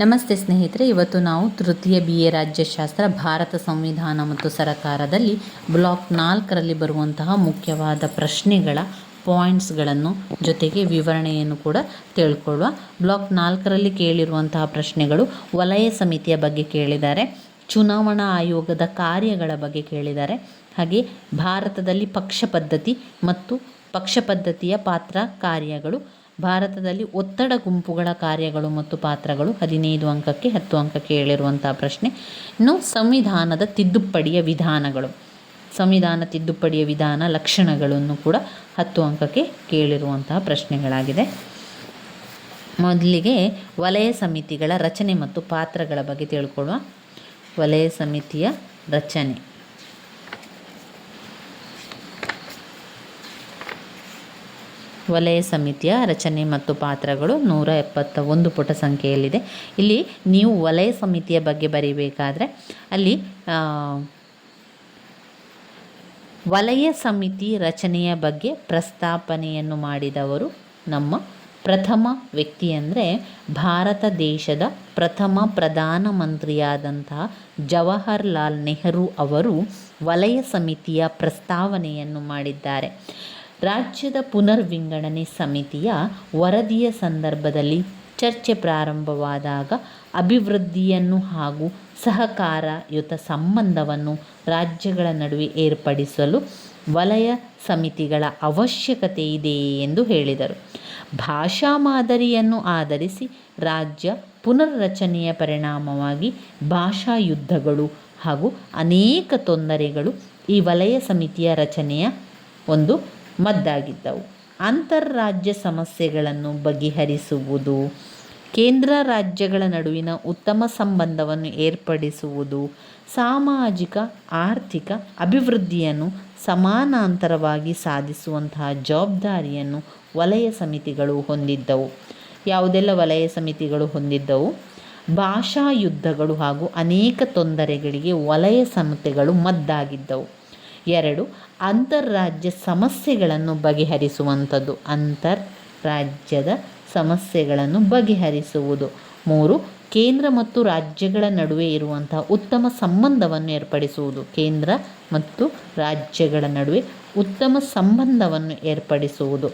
ನಮಸ್ತೆ ಸ್ನೇಹಿತರೆ, ಇವತ್ತು ನಾವು ತೃತೀಯ ಬಿ ಎ ರಾಜ್ಯಶಾಸ್ತ್ರ, ಭಾರತ ಸಂವಿಧಾನ ಮತ್ತು ಸರಕಾರದಲ್ಲಿ ಬ್ಲಾಕ್ ನಾಲ್ಕರಲ್ಲಿ ಬರುವಂತಹ ಮುಖ್ಯವಾದ ಪ್ರಶ್ನೆಗಳ ಪಾಯಿಂಟ್ಸ್ಗಳನ್ನು ಜೊತೆಗೆ ವಿವರಣೆಯನ್ನು ಕೂಡ ತಿಳ್ಕೊಳ್ಳುವ ಬ್ಲಾಕ್ ನಾಲ್ಕರಲ್ಲಿ ಕೇಳಿರುವಂತಹ ಪ್ರಶ್ನೆಗಳು ವಲಯ ಸಮಿತಿಯ ಬಗ್ಗೆ ಕೇಳಿದ್ದಾರೆ, ಚುನಾವಣಾ ಆಯೋಗದ ಕಾರ್ಯಗಳ ಬಗ್ಗೆ ಕೇಳಿದ್ದಾರೆ, ಹಾಗೆ ಭಾರತದಲ್ಲಿ ಪಕ್ಷ ಪದ್ಧತಿ ಮತ್ತು ಪಕ್ಷ ಪದ್ಧತಿಯ ಪಾತ್ರ ಕಾರ್ಯಗಳು ಭಾರತದಲ್ಲಿ ಒತ್ತಡ ಗುಂಪುಗಳ ಕಾರ್ಯಗಳು ಮತ್ತು ಪಾತ್ರಗಳು ಹದಿನೈದು ಅಂಕಕ್ಕೆ ಹತ್ತು ಅಂಕಕ್ಕೆ ಹೇಳಿರುವಂಥ ಪ್ರಶ್ನೆ. ಇನ್ನು ಸಂವಿಧಾನದ ತಿದ್ದುಪಡಿಯ ವಿಧಾನಗಳು. ಸಂವಿಧಾನ ತಿದ್ದುಪಡಿಯ ವಿಧಾನ ಲಕ್ಷಣಗಳನ್ನು ಕೂಡ ಹತ್ತು ಅಂಕಕ್ಕೆ ಕೇಳಿರುವಂತಹ ಪ್ರಶ್ನೆಗಳಾಗಿದೆ. ಮೊದಲಿಗೆ ವಲಯ ಸಮಿತಿಗಳ ರಚನೆ ಮತ್ತು ಪಾತ್ರಗಳ ಬಗ್ಗೆ ತಿಳ್ಕೊಳ್ಳುವ. ವಲಯ ಸಮಿತಿಯ ರಚನೆ. ವಲಯ ಸಮಿತಿಯ ರಚನೆ ಮತ್ತು ಪಾತ್ರಗಳು ನೂರ ಎಪ್ಪತ್ತ ಒಂದು ಪುಟ ಸಂಖ್ಯೆಯಲ್ಲಿದೆ. ಇಲ್ಲಿ ನೀವು ವಲಯ ಸಮಿತಿಯ ಬಗ್ಗೆ ಬರೀಬೇಕಾದ್ರೆ ಅಲ್ಲಿ ವಲಯ ಸಮಿತಿ ರಚನೆಯ ಬಗ್ಗೆ ಪ್ರಸ್ತಾಪನೆಯನ್ನು ಮಾಡಿದವರು ನಮ್ಮ ಪ್ರಥಮ ವ್ಯಕ್ತಿ ಅಂದರೆ ಭಾರತ ದೇಶದ ಪ್ರಥಮ ಪ್ರಧಾನಮಂತ್ರಿಯಾದಂತಹ ಜವಾಹರ್ಲಾಲ್ ನೆಹರು ಅವರು ವಲಯ ಸಮಿತಿಯ ಪ್ರಸ್ತಾವನೆಯನ್ನು ಮಾಡಿದ್ದಾರೆ. ರಾಜ್ಯದ ಪುನರ್ವಿಂಗಡಣೆ ಸಮಿತಿಯ ವರದಿಯ ಸಂದರ್ಭದಲ್ಲಿ ಚರ್ಚೆ ಪ್ರಾರಂಭವಾದಾಗ ಅಭಿವೃದ್ಧಿಯನ್ನು ಹಾಗೂ ಸಹಕಾರಯುತ ಸಂಬಂಧವನ್ನು ರಾಜ್ಯಗಳ ನಡುವೆ ಏರ್ಪಡಿಸಲು ವಲಯ ಸಮಿತಿಗಳ ಅವಶ್ಯಕತೆ ಇದೆ ಎಂದು ಹೇಳಿದರು. ಭಾಷಾ ಮಾದರಿಯನ್ನು ಆಧರಿಸಿ ರಾಜ್ಯ ಪುನರ್ರಚನೆಯ ಪರಿಣಾಮವಾಗಿ ಭಾಷಾ ಯುದ್ಧಗಳು ಹಾಗೂ ಅನೇಕ ತೊಂದರೆಗಳು ಈ ವಲಯ ಸಮಿತಿಯ ರಚನೆಯ ಒಂದು ಮದ್ದಾಗಿದ್ದವು. ಅಂತರರಾಜ್ಯ ಸಮಸ್ಯೆಗಳನ್ನು ಬಗೆಹರಿಸುವುದು, ಕೇಂದ್ರ ರಾಜ್ಯಗಳ ನಡುವಿನ ಉತ್ತಮ ಸಂಬಂಧವನ್ನು ಏರ್ಪಡಿಸುವುದು, ಸಾಮಾಜಿಕ, ಆರ್ಥಿಕ ಅಭಿವೃದ್ಧಿಯನ್ನು ಸಮಾನಾಂತರವಾಗಿ ಸಾಧಿಸುವಂತಹ ಜವಾಬ್ದಾರಿಯನ್ನು ವಲಯ ಸಮಿತಿಗಳು ಹೊಂದಿದ್ದವು. ಯಾವುದೆಲ್ಲ ವಲಯ ಸಮಿತಿಗಳು ಹೊಂದಿದ್ದವು? ಭಾಷಾ ಯುದ್ಧಗಳು ಹಾಗೂ ಅನೇಕ ತೊಂದರೆಗಳಿಗೆ ವಲಯ ಸಮಿತಿಗಳು ಮದ್ದಾಗಿದ್ದವು. ಎರಡು, ಅಂತರ್ರಾಜ್ಯ ಸಮಸ್ಯೆಗಳನ್ನು ಬಗೆಹರಿಸುವಂಥದ್ದು. ಅಂತರ್ ರಾಜ್ಯದ ಸಮಸ್ಯೆಗಳನ್ನು ಬಗೆಹರಿಸುವುದು. ಮೂರು, ಕೇಂದ್ರ ಮತ್ತು ರಾಜ್ಯಗಳ ನಡುವೆ ಇರುವಂತಹ ಉತ್ತಮ ಸಂಬಂಧವನ್ನು ಏರ್ಪಡಿಸುವುದು. ಕೇಂದ್ರ ಮತ್ತು ರಾಜ್ಯಗಳ ನಡುವೆ ಉತ್ತಮ ಸಂಬಂಧವನ್ನು ಏರ್ಪಡಿಸುವುದು.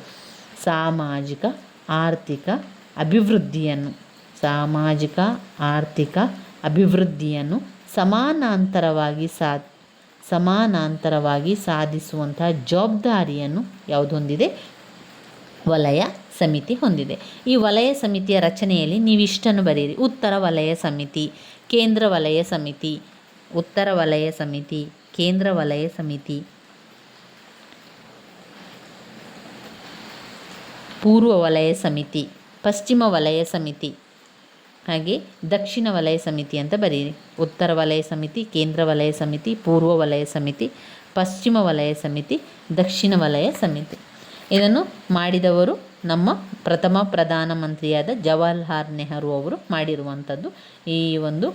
ಸಾಮಾಜಿಕ, ಆರ್ಥಿಕ ಅಭಿವೃದ್ಧಿಯನ್ನು, ಸಾಮಾಜಿಕ, ಆರ್ಥಿಕ ಅಭಿವೃದ್ಧಿಯನ್ನು ಸಮಾನಾಂತರವಾಗಿ ಸಾ ಸಮಾನಾಂತರವಾಗಿ ಸಾಧಿಸುವಂತಹ ಜವಾಬ್ದಾರಿಯನ್ನು ಯಾವುದು ಹೊಂದಿದೆ ವಲಯ ಸಮಿತಿ ಹೊಂದಿದೆ. ಈ ವಲಯ ಸಮಿತಿಯ ರಚನೆಯಲ್ಲಿ ನೀವು ಇಷ್ಟನ್ನು ಬರೆಯಿರಿ. ಉತ್ತರ ವಲಯ ಸಮಿತಿ, ಕೇಂದ್ರ ವಲಯ ಸಮಿತಿ, ಉತ್ತರ ವಲಯ ಸಮಿತಿ, ಕೇಂದ್ರ ವಲಯ ಸಮಿತಿ. ಪೂರ್ವ ವಲಯ ಸಮಿತಿ, ಪಶ್ಚಿಮ ವಲಯ ಸಮಿತಿ. ಹಾಗೆ ದಕ್ಷಿಣ ವಲಯ ಸಮಿತಿ ಅಂತ ಬರೀರಿ. ಉತ್ತರ ವಲಯ ಸಮಿತಿ, ಕೇಂದ್ರ ವಲಯ ಸಮಿತಿ, ಪೂರ್ವ ವಲಯ ಸಮಿತಿ, ಪಶ್ಚಿಮ ವಲಯ ಸಮಿತಿ, ದಕ್ಷಿಣ ವಲಯ ಸಮಿತಿ. ಇದನ್ನು ಮಾಡಿದವರು ನಮ್ಮ ಪ್ರಥಮ ಪ್ರಧಾನಮಂತ್ರಿಯಾದ ಜವಾಹರ್ಲಾಲ್ ನೆಹರು ಅವರು ಮಾಡಿರುವಂಥದ್ದು ಈ ಒಂದು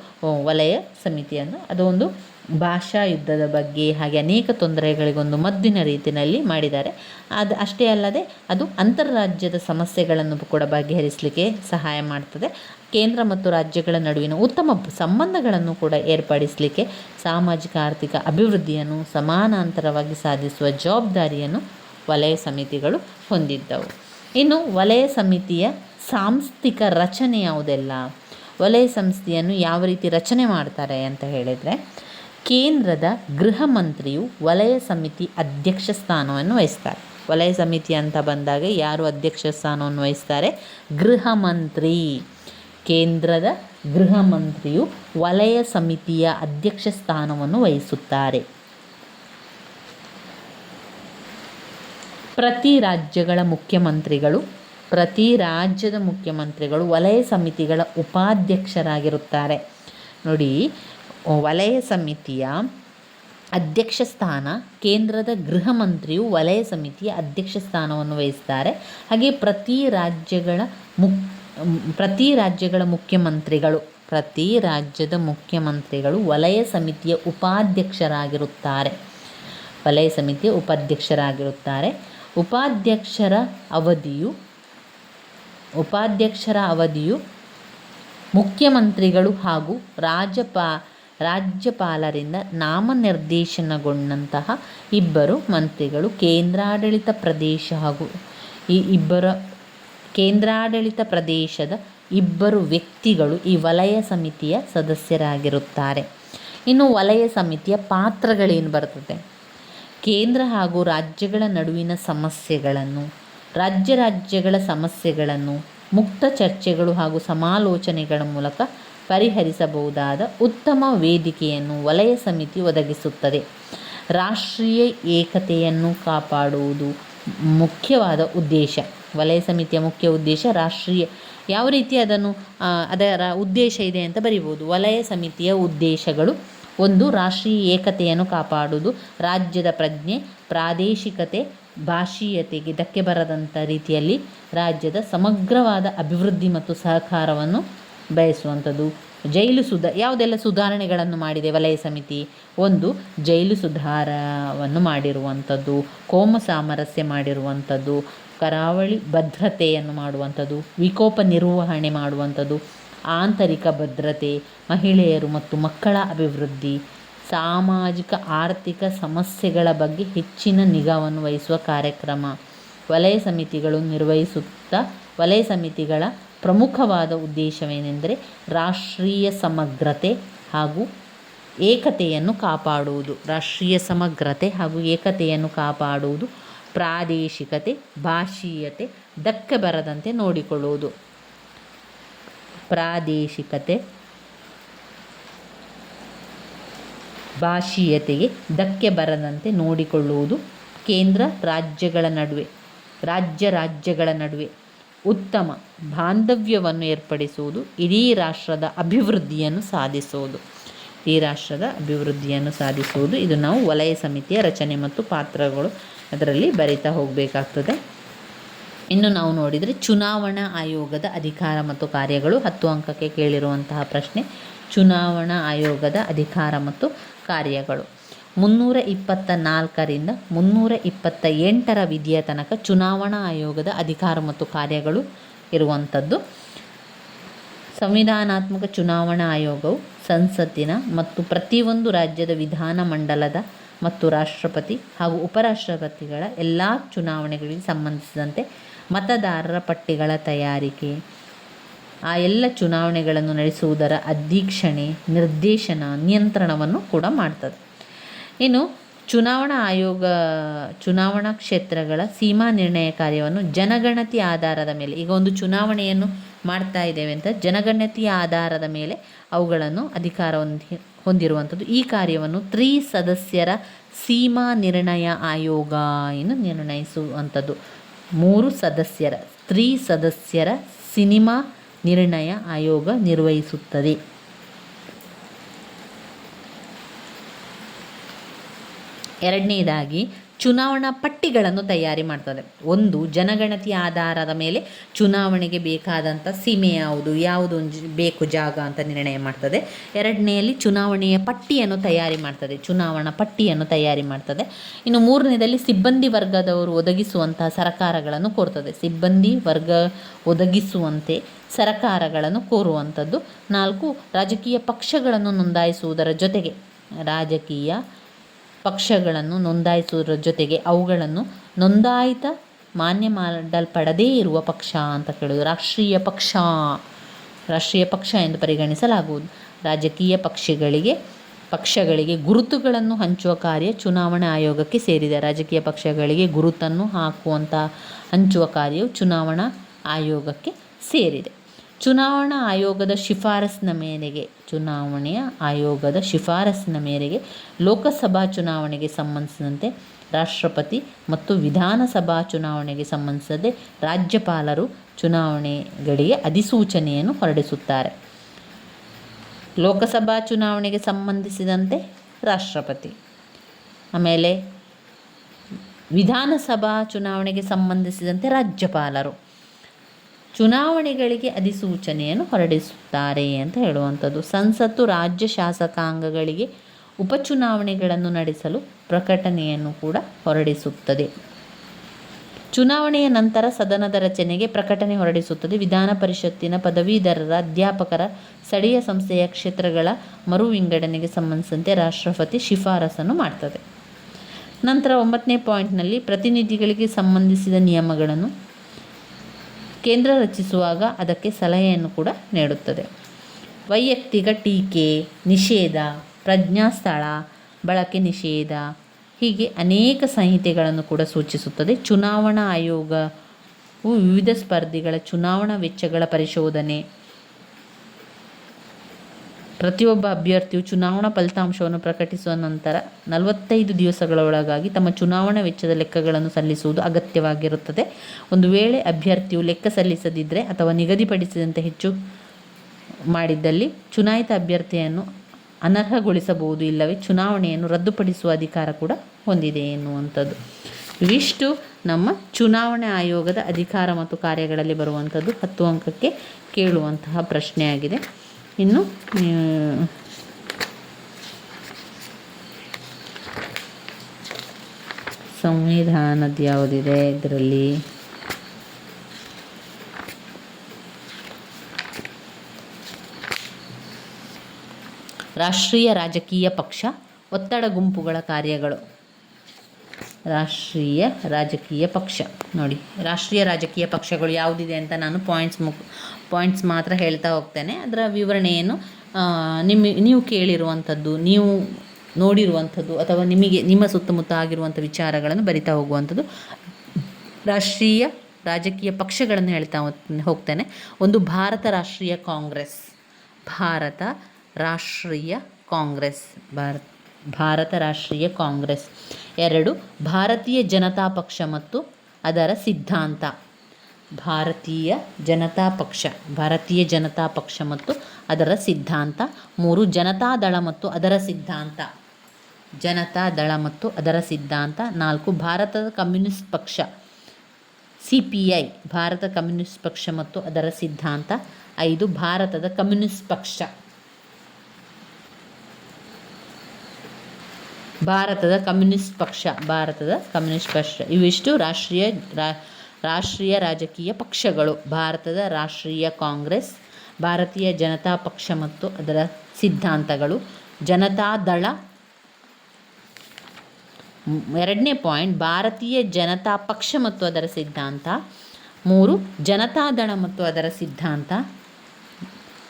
ವಲಯ ಸಮಿತಿಯನ್ನು. ಅದು ಒಂದು ಭಾಷಾ ಯುದ್ಧದ ಬಗ್ಗೆ ಹಾಗೆ ಅನೇಕ ತೊಂದರೆಗಳಿಗೊಂದು ಮದ್ದಿನ ರೀತಿಯಲ್ಲಿ ಮಾಡಿದ್ದಾರೆ. ಅದು ಅಷ್ಟೇ ಅಲ್ಲದೆ ಅದು ಅಂತರರಾಜ್ಯದ ಸಮಸ್ಯೆಗಳನ್ನು ಕೂಡ ಬಗೆಹರಿಸಲಿಕ್ಕೆ ಸಹಾಯ ಮಾಡ್ತದೆ. ಕೇಂದ್ರ ಮತ್ತು ರಾಜ್ಯಗಳ ನಡುವಿನ ಉತ್ತಮ ಸಂಬಂಧಗಳನ್ನು ಕೂಡ ಏರ್ಪಡಿಸಲಿಕ್ಕೆ ಸಾಮಾಜಿಕ, ಆರ್ಥಿಕ ಅಭಿವೃದ್ಧಿಯನ್ನು ಸಮಾನಾಂತರವಾಗಿ ಸಾಧಿಸುವ ಜವಾಬ್ದಾರಿಯನ್ನು ವಲಯ ಸಮಿತಿಗಳು ಹೊಂದಿದ್ದವು. ಇನ್ನು ವಲಯ ಸಮಿತಿಯ ಸಾಂಸ್ಥಿಕ ರಚನೆ ಯಾವುದೆಲ್ಲ? ವಲಯ ಸಂಸ್ಥೆಯನ್ನು ಯಾವ ರೀತಿ ರಚನೆ ಮಾಡ್ತಾರೆ ಅಂತ ಹೇಳಿದರೆ ಕೇಂದ್ರದ ಗೃಹ ಮಂತ್ರಿಯು ವಲಯ ಸಮಿತಿ ಅಧ್ಯಕ್ಷ ಸ್ಥಾನವನ್ನು ವಹಿಸ್ತಾರೆ. ವಲಯ ಸಮಿತಿ ಅಂತ ಬಂದಾಗ ಯಾರು ಅಧ್ಯಕ್ಷ ಸ್ಥಾನವನ್ನು ವಹಿಸ್ತಾರೆ? ಗೃಹ ಮಂತ್ರಿ. ಕೇಂದ್ರದ ಗೃಹ ಮಂತ್ರಿಯು ವಲಯ ಸಮಿತಿಯ ಅಧ್ಯಕ್ಷ ಸ್ಥಾನವನ್ನು ವಹಿಸುತ್ತಾರೆ. ಪ್ರತಿ ರಾಜ್ಯಗಳ ಮುಖ್ಯಮಂತ್ರಿಗಳು, ಪ್ರತಿ ರಾಜ್ಯದ ಮುಖ್ಯಮಂತ್ರಿಗಳು ವಲಯ ಸಮಿತಿಗಳ ಉಪಾಧ್ಯಕ್ಷರಾಗಿರುತ್ತಾರೆ. ನೋಡಿ ವಲಯ ಸಮಿತಿಯ ಅಧ್ಯಕ್ಷ ಸ್ಥಾನ, ಕೇಂದ್ರದ ಗೃಹ ಮಂತ್ರಿಯು ವಲಯ ಸಮಿತಿಯ ಅಧ್ಯಕ್ಷ ಸ್ಥಾನವನ್ನು ವಹಿಸ್ತಾರೆ. ಹಾಗೆ ಪ್ರತಿ ರಾಜ್ಯಗಳ ಮುಕ್, ಪ್ರತಿ ರಾಜ್ಯಗಳ ಮುಖ್ಯಮಂತ್ರಿಗಳು, ಪ್ರತಿ ರಾಜ್ಯದ ಮುಖ್ಯಮಂತ್ರಿಗಳು ವಲಯ ಸಮಿತಿಯ ಉಪಾಧ್ಯಕ್ಷರಾಗಿರುತ್ತಾರೆ. ವಲಯ ಸಮಿತಿಯ ಉಪಾಧ್ಯಕ್ಷರಾಗಿರುತ್ತಾರೆ. ಉಪಾಧ್ಯಕ್ಷರ ಅವಧಿಯು ಉಪಾಧ್ಯಕ್ಷರ ಅವಧಿಯು ಮುಖ್ಯಮಂತ್ರಿಗಳು ಹಾಗೂ ರಾಜ್ಯಪಾ ರಾಜ್ಯಪಾಲರಿಂದ ನಾಮನಿರ್ದೇಶನಗೊಂಡಂತಹ ಇಬ್ಬರು ಮಂತ್ರಿಗಳು ಕೇಂದ್ರಾಡಳಿತ ಪ್ರದೇಶ ಹಾಗೂ ಈ ಇಬ್ಬರ ಕೇಂದ್ರಾಡಳಿತ ಪ್ರದೇಶದ ಇಬ್ಬರು ವ್ಯಕ್ತಿಗಳು ಈ ವಲಯ ಸಮಿತಿಯ ಸದಸ್ಯರಾಗಿರುತ್ತಾರೆ. ಇನ್ನು ವಲಯ ಸಮಿತಿಯ ಪಾತ್ರಗಳೇನು ಬರ್ತದೆ? ಕೇಂದ್ರ ಹಾಗೂ ರಾಜ್ಯಗಳ ನಡುವಿನ ಸಮಸ್ಯೆಗಳನ್ನು, ರಾಜ್ಯ ರಾಜ್ಯಗಳ ಸಮಸ್ಯೆಗಳನ್ನು ಮುಕ್ತ ಚರ್ಚೆಗಳು ಹಾಗೂ ಸಮಾಲೋಚನೆಗಳ ಮೂಲಕ ಪರಿಹರಿಸಬಹುದಾದ ಉತ್ತಮ ವೇದಿಕೆಯನ್ನು ವಲಯ ಸಮಿತಿ ಒದಗಿಸುತ್ತದೆ. ರಾಷ್ಟ್ರೀಯ ಏಕತೆಯನ್ನು ಕಾಪಾಡುವುದು ಮುಖ್ಯವಾದ ಉದ್ದೇಶ. ವಲಯ ಸಮಿತಿಯ ಮುಖ್ಯ ಉದ್ದೇಶ ರಾಷ್ಟ್ರೀಯ ಯಾವ ರೀತಿ ಅದನ್ನು ಅದರ ಉದ್ದೇಶ ಇದೆ ಅಂತ ಬರೀಬೋದು ವಲಯ ಸಮಿತಿಯ ಉದ್ದೇಶಗಳು ಒಂದು, ರಾಷ್ಟ್ರೀಯ ಏಕತೆಯನ್ನು ಕಾಪಾಡುವುದು, ರಾಜ್ಯದ ಪ್ರಜ್ಞೆ, ಪ್ರಾದೇಶಿಕತೆ ಭಾಷೀಯತೆಗೆ ಧಕ್ಕೆ ಬರದಂಥ ರೀತಿಯಲ್ಲಿ ರಾಜ್ಯದ ಸಮಗ್ರವಾದ ಅಭಿವೃದ್ಧಿ ಮತ್ತು ಸಹಕಾರವನ್ನು ಬಯಸುವಂಥದ್ದು. ಜೈಲು ಸುಧಾ ಯಾವುದೆಲ್ಲ ಸುಧಾರಣೆಗಳನ್ನು ಮಾಡಿದೆ ವಲಯ ಸಮಿತಿ? ಒಂದು, ಜೈಲು ಸುಧಾರವನ್ನು ಮಾಡಿರುವಂಥದ್ದು, ಕೋಮ ಸಾಮರಸ್ಯ ಮಾಡಿರುವಂಥದ್ದು, ಕರಾವಳಿ ಭದ್ರತೆಯನ್ನು ಮಾಡುವಂಥದ್ದು, ವಿಕೋಪ ನಿರ್ವಹಣೆ ಮಾಡುವಂಥದ್ದು, ಆಂತರಿಕ ಭದ್ರತೆ, ಮಹಿಳೆಯರು ಮತ್ತು ಮಕ್ಕಳ ಅಭಿವೃದ್ಧಿ ಸಾಮಾಜಿಕ ಆರ್ಥಿಕ ಸಮಸ್ಯೆಗಳ ಬಗ್ಗೆ ಹೆಚ್ಚಿನ ನಿಗಾವನ್ನು ವಹಿಸುವ ಕಾರ್ಯಕ್ರಮ. ವಲಯ ಸಮಿತಿಗಳು ನಿರ್ವಹಿಸುತ್ತಾ, ವಲಯ ಸಮಿತಿಗಳ ಪ್ರಮುಖವಾದ ಉದ್ದೇಶವೇನೆಂದರೆ ರಾಷ್ಟ್ರೀಯ ಸಮಗ್ರತೆ ಹಾಗೂ ಏಕತೆಯನ್ನು ಕಾಪಾಡುವುದು. ರಾಷ್ಟ್ರೀಯ ಸಮಗ್ರತೆ ಹಾಗೂ ಏಕತೆಯನ್ನು ಕಾಪಾಡುವುದು, ಪ್ರಾದೇಶಿಕತೆ, ಭಾಷೀಯತೆ, ಧಕ್ಕೆ ಬರದಂತೆ ನೋಡಿಕೊಳ್ಳುವುದು. ಪ್ರಾದೇಶಿಕತೆ ಭಾಷೀಯತೆಗೆ ಧಕ್ಕೆ ಬರದಂತೆ ನೋಡಿಕೊಳ್ಳುವುದು ಕೇಂದ್ರ ರಾಜ್ಯಗಳ ನಡುವೆ, ರಾಜ್ಯ ರಾಜ್ಯಗಳ ನಡುವೆ. ಉತ್ತಮ ಬಾಂಧವ್ಯವನ್ನು ಏರ್ಪಡಿಸುವುದು ಇಡೀ ರಾಷ್ಟ್ರದ ಅಭಿವೃದ್ಧಿಯನ್ನು ಸಾಧಿಸುವುದು. ಈ ರಾಷ್ಟ್ರದ ಅಭಿವೃದ್ಧಿಯನ್ನು ಸಾಧಿಸುವುದು. ಇದು ನಾವು ವಲಯ ಸಮಿತಿಯ ರಚನೆ ಮತ್ತು ಪಾತ್ರಗಳು ಅದರಲ್ಲಿ ಬರಿತಾ ಹೋಗಬೇಕಾಗ್ತದೆ. ಇನ್ನು ನಾವು ನೋಡಿದರೆ ಚುನಾವಣಾ ಆಯೋಗದ ಅಧಿಕಾರ ಮತ್ತು ಕಾರ್ಯಗಳು ಹತ್ತು ಅಂಕಕ್ಕೆ ಕೇಳಿರುವಂತಹ ಪ್ರಶ್ನೆ. ಚುನಾವಣಾ ಆಯೋಗದ ಅಧಿಕಾರ ಮತ್ತು ಕಾರ್ಯಗಳು. ಮುನ್ನೂರ ಇಪ್ಪತ್ತ ನಾಲ್ಕರಿಂದ ಮುನ್ನೂರ ಇಪ್ಪತ್ತ ಎಂಟರ ವಿಧಿಯ ತನಕ ಚುನಾವಣಾ ಆಯೋಗದ ಅಧಿಕಾರ ಮತ್ತು ಕಾರ್ಯಗಳು ಇರುವಂಥದ್ದು. ಸಂವಿಧಾನಾತ್ಮಕ ಚುನಾವಣಾ ಆಯೋಗವು ಸಂಸತ್ತಿನ ಮತ್ತು ಪ್ರತಿಯೊಂದು ರಾಜ್ಯದ ವಿಧಾನ ಮಂಡಲದ ಮತ್ತು ರಾಷ್ಟ್ರಪತಿ ಹಾಗೂ ಉಪರಾಷ್ಟ್ರಪತಿಗಳ ಎಲ್ಲ ಚುನಾವಣೆಗಳಿಗೆ ಸಂಬಂಧಿಸಿದಂತೆ ಮತದಾರರ ಪಟ್ಟಿಗಳ ತಯಾರಿಕೆ, ಆ ಎಲ್ಲ ಚುನಾವಣೆಗಳನ್ನು ನಡೆಸುವುದರ ಅಧೀಕ್ಷಣೆ, ನಿರ್ದೇಶನ, ನಿಯಂತ್ರಣವನ್ನು ಕೂಡ ಮಾಡ್ತದೆ. ಇನ್ನು ಚುನಾವಣಾ ಆಯೋಗ, ಚುನಾವಣಾ ಕ್ಷೇತ್ರಗಳ ಸೀಮಾ ನಿರ್ಣಯ ಕಾರ್ಯವನ್ನು ಜನಗಣತಿ ಆಧಾರದ ಮೇಲೆ, ಈಗ ಒಂದು ಚುನಾವಣೆಯನ್ನು ಮಾಡ್ತಾ ಇದ್ದೇವೆ ಅಂತ ಜನಗಣತಿಯ ಆಧಾರದ ಮೇಲೆ ಅವುಗಳನ್ನು ಅಧಿಕಾರ ಹೊಂದಿ, ಹೊಂದಿರುವಂಥದ್ದು. ಈ ಕಾರ್ಯವನ್ನು ತ್ರಿ ಸದಸ್ಯರ ಸೀಮಾ ನಿರ್ಣಯ ಆಯೋಗ ಎಂದು ನಿರ್ಣಯಿಸುವಂಥದ್ದು. ಮೂರು ಸದಸ್ಯರ ಸ್ತ್ರೀ ಸದಸ್ಯರ ಸಿನಿಮಾ ನಿರ್ಣಯ ಆಯೋಗ ನಿರ್ವಹಿಸುತ್ತದೆ. ಎರಡನೇದಾಗಿ ಚುನಾವಣಾ ಪಟ್ಟಿಗಳನ್ನು ತಯಾರಿ ಮಾಡ್ತದೆ. ಒಂದು, ಜನಗಣತಿ ಆಧಾರದ ಮೇಲೆ ಚುನಾವಣೆಗೆ ಬೇಕಾದಂಥ ಸೀಮೆ ಯಾವುದು ಯಾವುದು ಬೇಕು ಜಾಗ ಅಂತ ನಿರ್ಣಯ ಮಾಡ್ತದೆ. ಎರಡನೆಯಲ್ಲಿ ಚುನಾವಣೆಯ ಪಟ್ಟಿಯನ್ನು ತಯಾರಿ ಮಾಡ್ತದೆ, ಚುನಾವಣಾ ಪಟ್ಟಿಯನ್ನು ತಯಾರಿ ಮಾಡ್ತದೆ. ಇನ್ನು ಮೂರನೇದಲ್ಲಿ ಸಿಬ್ಬಂದಿ ವರ್ಗದವರು ಒದಗಿಸುವಂತಹ ಸರಕಾರಗಳನ್ನು ಕೋರ್ತದೆ. ಸಿಬ್ಬಂದಿ ವರ್ಗ ಒದಗಿಸುವಂತೆ ಸರಕಾರಗಳನ್ನು ಕೋರುವಂಥದ್ದು. ನಾಲ್ಕು, ರಾಜಕೀಯ ಪಕ್ಷಗಳನ್ನು ನೋಂದಾಯಿಸುವುದರ ಜೊತೆಗೆ ರಾಜಕೀಯ ಪಕ್ಷಗಳನ್ನು ನೋಂದಾಯಿಸುವುದರ ಜೊತೆಗೆ ಅವುಗಳನ್ನು ನೋಂದಾಯಿತ ಮಾನ್ಯ ಮಾಡಲ್ಪಡದೇ ಇರುವ ಪಕ್ಷ ಅಂತ ಕೇಳೋದು ರಾಷ್ಟ್ರೀಯ ಪಕ್ಷ. ರಾಷ್ಟ್ರೀಯ ಪಕ್ಷ ಎಂದು ಪರಿಗಣಿಸಲಾಗುವುದು. ರಾಜಕೀಯ ಪಕ್ಷಗಳಿಗೆ ಪಕ್ಷಗಳಿಗೆ ಗುರುತುಗಳನ್ನು ಹಂಚುವ ಕಾರ್ಯ ಚುನಾವಣಾ ಆಯೋಗಕ್ಕೆ ಸೇರಿದೆ. ರಾಜಕೀಯ ಪಕ್ಷಗಳಿಗೆ ಗುರುತನ್ನು ಹಾಕುವಂಥ ಹಂಚುವ ಕಾರ್ಯವು ಚುನಾವಣಾ ಆಯೋಗಕ್ಕೆ ಸೇರಿದೆ. ಚುನಾವಣಾ ಆಯೋಗದ ಶಿಫಾರಸ್ಸಿನ ಮೇರೆಗೆ, ಚುನಾವಣೆಯ ಆಯೋಗದ ಶಿಫಾರಸ್ಸಿನ ಮೇರೆಗೆ ಲೋಕಸಭಾ ಚುನಾವಣೆಗೆ ಸಂಬಂಧಿಸಿದಂತೆ ರಾಷ್ಟ್ರಪತಿ ಮತ್ತು ವಿಧಾನಸಭಾ ಚುನಾವಣೆಗೆ ಸಂಬಂಧಿಸದೆ ರಾಜ್ಯಪಾಲರು ಚುನಾವಣೆಗಳಿಗೆ ಅಧಿಸೂಚನೆಯನ್ನು ಹೊರಡಿಸುತ್ತಾರೆ. ಲೋಕಸಭಾ ಚುನಾವಣೆಗೆ ಸಂಬಂಧಿಸಿದಂತೆ ರಾಷ್ಟ್ರಪತಿ. ಆಮೇಲೆ ವಿಧಾನಸಭಾ ಚುನಾವಣೆಗೆ ಸಂಬಂಧಿಸಿದಂತೆ ರಾಜ್ಯಪಾಲರು. ಚುನಾವಣೆಗಳಿಗೆ ಅಧಿಸೂಚನೆಯನ್ನು ಹೊರಡಿಸುತ್ತಾರೆ ಅಂತ ಹೇಳುವಂಥದ್ದು. ಸಂಸತ್ತು, ರಾಜ್ಯ ಶಾಸಕಾಂಗಗಳಿಗೆ ಉಪಚುನಾವಣೆಗಳನ್ನು ನಡೆಸಲು ಪ್ರಕಟಣೆಯನ್ನು ಕೂಡ ಹೊರಡಿಸುತ್ತದೆ. ಚುನಾವಣೆಯ ನಂತರ ಸದನದ ರಚನೆಗೆ ಪ್ರಕಟಣೆ ಹೊರಡಿಸುತ್ತದೆ. ವಿಧಾನ ಪರಿಷತ್ತಿನ ಪದವೀಧರರ, ಅಧ್ಯಾಪಕರ, ಸ್ಥಳೀಯ ಸಂಸ್ಥೆಯ ಕ್ಷೇತ್ರಗಳ ಮರು ವಿಂಗಡಣೆಗೆ ಸಂಬಂಧಿಸಿದಂತೆ ರಾಷ್ಟ್ರಪತಿ ಶಿಫಾರಸನ್ನು ಮಾಡ್ತದೆ. ನಂತರ ಒಂಬತ್ತನೇ ಪಾಯಿಂಟ್ನಲ್ಲಿ ಪ್ರತಿನಿಧಿಗಳಿಗೆ ಸಂಬಂಧಿಸಿದ ನಿಯಮಗಳನ್ನು ಕೇಂದ್ರ ರಚಿಸುವಾಗ ಅದಕ್ಕೆ ಸಲಹೆಯನ್ನು ಕೂಡ ನೀಡುತ್ತದೆ. ವೈಯಕ್ತಿಕ ಟೀಕೆ, ನಿಷೇಧ ಪ್ರಜ್ಞಾಸ್ಥಳ ಬಳಕೆ ನಿಷೇಧ ಹೀಗೆ ಅನೇಕ ಸಂಹಿತೆಗಳನ್ನು ಕೂಡ ಸೂಚಿಸುತ್ತದೆ. ಚುನಾವಣಾ ಆಯೋಗವು ವಿವಿಧ ಸ್ಪರ್ಧಿಗಳ ಚುನಾವಣಾ ವೆಚ್ಚಗಳ ಪರಿಶೋಧನೆ ಪ್ರತಿಯೊಬ್ಬ ಅಭ್ಯರ್ಥಿಯು ಚುನಾವಣಾ ಫಲಿತಾಂಶವನ್ನು ಪ್ರಕಟಿಸುವ ನಂತರ ನಲವತ್ತೈದು ದಿವಸಗಳ ಒಳಗಾಗಿ ತಮ್ಮ ಚುನಾವಣಾ ವೆಚ್ಚದ ಲೆಕ್ಕಗಳನ್ನು ಸಲ್ಲಿಸುವುದು ಅಗತ್ಯವಾಗಿರುತ್ತದೆ. ಒಂದು ವೇಳೆ ಅಭ್ಯರ್ಥಿಯು ಲೆಕ್ಕ ಸಲ್ಲಿಸದಿದ್ದರೆ ಅಥವಾ ನಿಗದಿಪಡಿಸಿದಂತೆ ಹೆಚ್ಚು ಮಾಡಿದ್ದಲ್ಲಿ ಚುನಾಯಿತ ಅಭ್ಯರ್ಥಿಯನ್ನು ಅನರ್ಹಗೊಳಿಸಬಹುದು ಇಲ್ಲವೇ ಚುನಾವಣೆಯನ್ನು ರದ್ದುಪಡಿಸುವ ಅಧಿಕಾರ ಕೂಡ ಹೊಂದಿದೆ ಎನ್ನುವಂಥದ್ದು. ಇವಿಷ್ಟು ನಮ್ಮ ಚುನಾವಣೆ ಆಯೋಗದ ಅಧಿಕಾರ ಮತ್ತು ಕಾರ್ಯಗಳಲ್ಲಿ ಬರುವಂಥದ್ದು. ಹತ್ತು ಅಂಕಕ್ಕೆ ಕೇಳುವಂತಹ ಪ್ರಶ್ನೆಯಾಗಿದೆ. ಇನ್ನು ಸಂವಿಧಾನದ ಯಾವುದಿದೆ ಇದರಲ್ಲಿ? ರಾಷ್ಟ್ರೀಯ ರಾಜಕೀಯ ಪಕ್ಷ ಒತ್ತಡ ಗುಂಪುಗಳ ಕಾರ್ಯಗಳು. ರಾಷ್ಟ್ರೀಯ ರಾಜಕೀಯ ಪಕ್ಷ. ನೋಡಿ, ರಾಷ್ಟ್ರೀಯ ರಾಜಕೀಯ ಪಕ್ಷಗಳು ಯಾವುದಿದೆ ಅಂತ ನಾನು ಪಾಯಿಂಟ್ಸ್ ಮುಖ ಪಾಯಿಂಟ್ಸ್ ಮಾತ್ರ ಹೇಳ್ತಾ ಹೋಗ್ತೇನೆ. ಅದರ ವಿವರಣೆಯನ್ನು ನಿಮ್ಮ, ನೀವು ಕೇಳಿರುವಂಥದ್ದು, ನೀವು ನೋಡಿರುವಂಥದ್ದು ಅಥವಾ ನಿಮಗೆ, ನಿಮ್ಮ ಸುತ್ತಮುತ್ತ ಆಗಿರುವಂಥ ವಿಚಾರಗಳನ್ನು ಬರಿತಾ ಹೋಗುವಂಥದ್ದು ರಾಷ್ಟ್ರೀಯ ರಾಜಕೀಯ ಪಕ್ಷಗಳನ್ನು ಹೇಳ್ತಾ ಹೋಗ್- ಹೋಗ್ತೇನೆ. ಒಂದು ಭಾರತ ರಾಷ್ಟ್ರೀಯ ಕಾಂಗ್ರೆಸ್. ಭಾರತ ರಾಷ್ಟ್ರೀಯ ಕಾಂಗ್ರೆಸ್. ಭಾರತ್ ಭಾರತ ರಾಷ್ಟ್ರೀಯ ಕಾಂಗ್ರೆಸ್. ಎರಡು, ಭಾರತೀಯ ಜನತಾ ಪಕ್ಷ ಮತ್ತು ಅದರ ಸಿದ್ಧಾಂತ. ಭಾರತೀಯ ಜನತಾ ಪಕ್ಷ, ಭಾರತೀಯ ಜನತಾ ಪಕ್ಷ ಮತ್ತು ಅದರ ಸಿದ್ಧಾಂತ. ಮೂರು ಜನತಾದಳ ಮತ್ತು ಅದರ ಸಿದ್ಧಾಂತ. ಜನತಾ ದಳ ಮತ್ತು ಅದರ ಸಿದ್ಧಾಂತ. ನಾಲ್ಕು, ಭಾರತದ ಕಮ್ಯುನಿಸ್ಟ್ ಪಕ್ಷ. C P I Bharat communist ಪಕ್ಷ ಮತ್ತು ಅದರ ಸಿದ್ಧಾಂತ. ಐದು, ಭಾರತದ ಕಮ್ಯುನಿಸ್ಟ್ ಪಕ್ಷ. ಭಾರತದ ಕಮ್ಯುನಿಸ್ಟ್ ಪಕ್ಷ, ಭಾರತದ ಕಮ್ಯುನಿಸ್ಟ್ ಪಕ್ಷ. ಇವಿಷ್ಟು ರಾಷ್ಟ್ರೀಯ ರಾಷ್ಟ್ರೀಯ ರಾಜಕೀಯ ಪಕ್ಷಗಳು. ಭಾರತದ ರಾಷ್ಟ್ರೀಯ ಕಾಂಗ್ರೆಸ್, ಭಾರತೀಯ ಜನತಾ ಪಕ್ಷ ಮತ್ತು ಅದರ ಸಿದ್ಧಾಂತಗಳು. ಜನತಾದಳ ದಳ. ಎರಡನೇ ಪಾಯಿಂಟ್, ಭಾರತೀಯ ಜನತಾ ಪಕ್ಷ ಮತ್ತು ಅದರ ಸಿದ್ಧಾಂತ. ಮೂರು ಜನತಾದಳ ಮತ್ತು ಅದರ ಸಿದ್ಧಾಂತ.